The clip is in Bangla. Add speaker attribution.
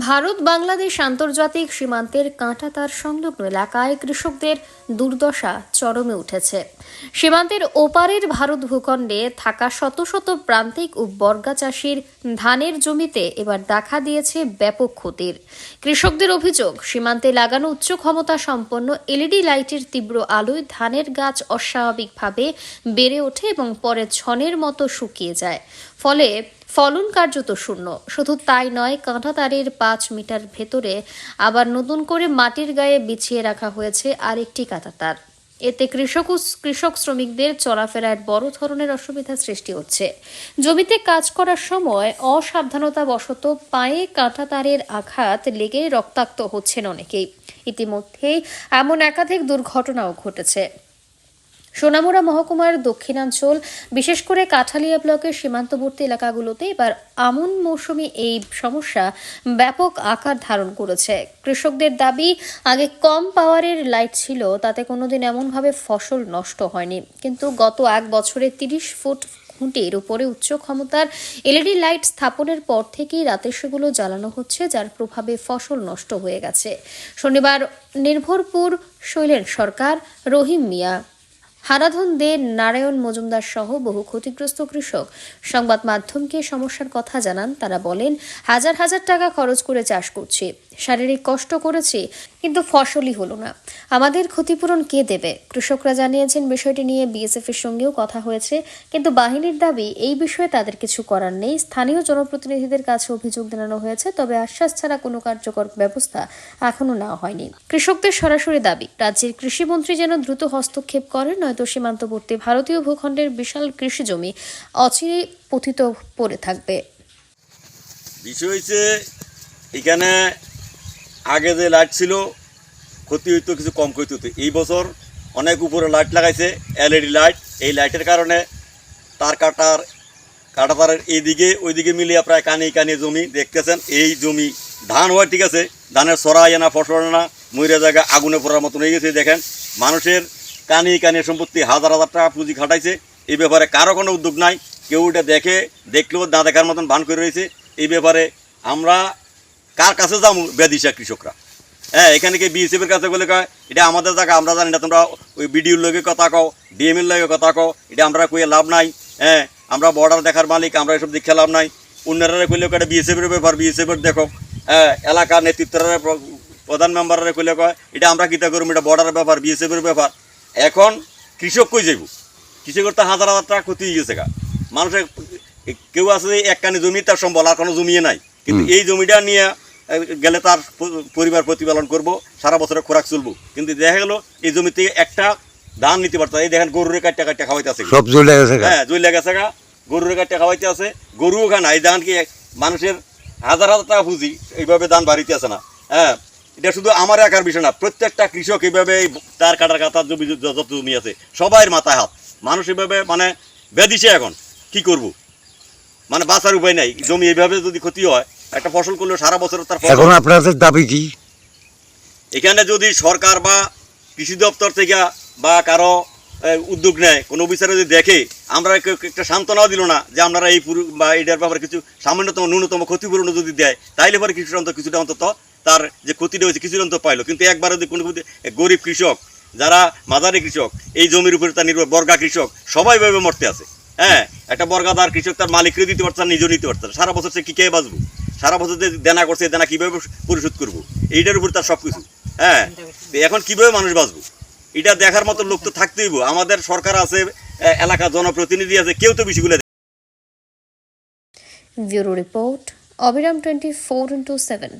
Speaker 1: ভারত, বাংলাদেশ আন্তর্জাতিক সীমান্তের কাঁটাতার সংলগ্ন এলাকায় কৃষকদের দুর্দশা চরমে উঠেছে। সীমান্তের ওপারের ভারত ভূখণ্ডে থাকা শত শত প্রান্তিক ও বর্গা চাষির ধানের জমিতে এবার দেখা দিয়েছে ব্যাপক ক্ষতির। কৃষকদের অভিযোগ, সীমান্তে লাগানো উচ্চ ক্ষমতা সম্পন্ন এলইডি লাইটের তীব্র আলোয় ধানের গাছ অস্বাভাবিকভাবে বেড়ে ওঠে এবং পরে ছনের মতো শুকিয়ে যায়। ফলে ফলন কার্যত শূন্য। শুধু তাই নয়, কাঁটাতারের পাঁচ মিটার ভেতরে আবার নতুন করে মাটির গায়ে বিছিয়ে রাখা হয়েছে আরেকটি কাঁটাতার এতে কৃষক কৃষক শ্রমিকদের চলাফেরায় বড় ধরনের অসুবিধা সৃষ্টি হচ্ছে। জমিতে কাজ করার সময় অসাবধানতা বশত পায়ে কাঁটাতারের আঘাত লেগে রক্তাক্ত হচ্ছেন অনেকেই। ইতিমধ্যেই এমন একাধিক দুর্ঘটনাও ঘটেছে। সোনামুড়া মহকুমার দক্ষিণাঞ্চল, বিশেষ করে কাঠালিয়া ব্লকের সীমান্তবর্তী এলাকাগুলোতে এবার আমন মৌসুমি এই সমস্যা ব্যাপক আকার ধারণ করেছে। কৃষকদের দাবি, আগে কম পাওয়ারের লাইট ছিল, তাতে কোনোদিন এমনভাবে ফসল নষ্ট হয়নি। কিন্তু গত এক বছরে তিরিশ ফুট খুঁটির উপরে উচ্চ ক্ষমতার এলইডি লাইট স্থাপনের পর থেকেই রাতে সেগুলো জ্বালানো হচ্ছে, যার প্রভাবে ফসল নষ্ট হয়ে গেছে। শনিবার নির্ভরপুর শৈলেন সরকার, রহিম মিয়া। হারাধন দে নারায়ণ মজুমদার সহ বহু ক্ষতিগ্রস্ত কৃষক। সংবাদ মাধ্যমকে সমস্যার কথা জানান, তারা বলেন, হাজার হাজার টাকা খরচ করে চাষ করছে। শারীরিক কষ্ট করেছি কিন্তু ফসলই হলো না। আমাদের ক্ষতিপূরণ কে দেবে? কৃষকরা জানিয়েছেন, বিষয়টি নিয়ে বিএসএফ এর সঙ্গেও কথা হয়েছে, কিন্তু বাহিনীর দাবি, এই বিষয়ে তাদের কিছু করার নেই। স্থানীয় জনপ্রতিনিধিদের কাছে অভিযোগ জানানো হয়েছে, তবে আশ্বাস ছাড়া কোনো কার্যকর ব্যবস্থা এখনও নেওয়া হয়নি। কৃষকদের সরাসরি দাবি, রাজ্যের কৃষিমন্ত্রী যেন দ্রুত হস্তক্ষেপ করেন, নয়তো সীমান্তবর্তী ভারতীয় ভূখণ্ডের বিশাল কৃষি জমি অচিরে পতিত পড়ে থাকবে।
Speaker 2: বিষয় হচ্ছে এখানে আগে যে লাইট ছিল, ক্ষতি হইতো, কিছু কম ক্ষতি হতো এই বছর অনেক উপরে লাইট লাগাইছে, এলইডি লাইট। এই লাইটের কারণে তার কাটার কাটা তারের এইদিকে, ওইদিকে মিলিয়ে প্রায় কানি কানি জমি। দেখতেছেন, এই জমি ধান হয় ঠিক আছে, ধানের সরাই আনা ফসল আনা ময়রা জায়গা আগুনে পড়ার মতন হয়ে গেছে। দেখেন, মানুষের কানি কানি সম্পত্তি হাজার হাজার টাকা পুঁজি খাটাইছে। এই ব্যাপারে কারও কোনো উদ্যোগ নাই। কেউ এটা দেখে, দেখলেও না দেখার মতন বান করে রয়েছে। এই ব্যাপারে আমরা কার কাছে যাব? বেদিশা কৃষকরা। হ্যাঁ এখানে কি বিএসএফের কাছে বলে কয় এটা আমাদের জায়গা আমরা জানি না তোমরা ওই বিডিওর লগে কথা কও ডিএমের লগে কথা কও এটা আমরা কইয়ে লাভ নাই হ্যাঁ আমরা বর্ডার দেখার মালিক আমরা এসব দেখে লাভ নাই। অন্যরা কইলে কয় বিএসএফের ব্যাপার বিএসএফের দেখো। হ্যাঁ এলাকার নেতৃত্বরা প্রধান মেম্বাররা কইলে কয় এটা আমরা কিতা করব? এটা বর্ডারের ব্যাপার বিএসএফের ব্যাপার। এখন কৃষক কই যাইব? কৃষকের তো হাজার হাজার টাকা ক্ষতি হয়ে গেছে গা। মানুষের কেউ আছে যে এক কানি জমি তার সম্বল আর কোনো জমিয়ে নাই। কিন্তু এই জমিটা নিয়ে গেলে তার পরিবার প্রতিপালন করব সারা বছরের খোরাক চলবো। কিন্তু দেখা গেলো এই জমিতে একটা ধান নিতে পারতো এই দেখেন গরুরে কাটটা কাটটা খাওয়াইতে আছে।
Speaker 3: সব গেছে
Speaker 2: হ্যাঁ জুই গেছে গা। গরুরে কাটটা খাওয়াইতে আছে। গরু ওখানে এই ধান কি মানুষের হাজার হাজার টাকা পুঁজি এইভাবে ধান বাড়িতে আছে না। হ্যাঁ এটা শুধু আমার একার বিষয় না। প্রত্যেকটা কৃষক এইভাবে এই তার কাটার কাতার জমি যত জমি আছে সবাই মাথায় হাত। মানুষ এইভাবে মানে বেদিছে এখন। কি করব? মানে বাঁচার উপায় নাই। জমি এইভাবে যদি ক্ষতি হয় একটা ফসল করলে সারা বছর তার
Speaker 3: এখন আপনাদের দাবি কি?
Speaker 2: এখানে যদি সরকার বা কৃষি দপ্তর থেকে বা কারও উদ্যোগ নেয় কোনো অফিসারে যদি দেখে আমরা একটা সান্ত্বনাও দিল না যে আপনারা এই পুরো বা এটার ব্যাপারে কিছু সামান্যতম ন্যূনতম ক্ষতিপূরণ যদি দেয় তাইলে পরে কৃষক অন্তত কিছুটা অন্তত তার যে ক্ষতিটা হয়েছে কিছুটা অন্তত পাইলো। কিন্তু একবার যদি কোনো গরিব কৃষক যারা মাঝারি কৃষক এই জমির উপরে তার নির্ভর বর্গা কৃষক সবাই ভাবে মরতে আছে। হ্যাঁ একটা বর্গাদার কৃষক তার মালিকরে দিতে পারছে নিজেও নিতে পারছে সারা বছর সে কি খেয়ে বাঁচবো? সারা বছর যে দেনা করছে দেনা কীভাবে পরিশোধ করব? এইটার উপর তার সব কিছু হ্যাঁ এখন কীভাবে মানুষ বাঁচবো? এটা দেখার মতো লোক তো থাকতেইব আমাদের সরকার আছে এলাকা জনপ্রতিনিধি আছে, কেউ তো বিষয়গুলো
Speaker 1: ব্যুরো রিপোর্ট, অবিরাম টোয়েন্টি ফোর ইন্টু সেভেন।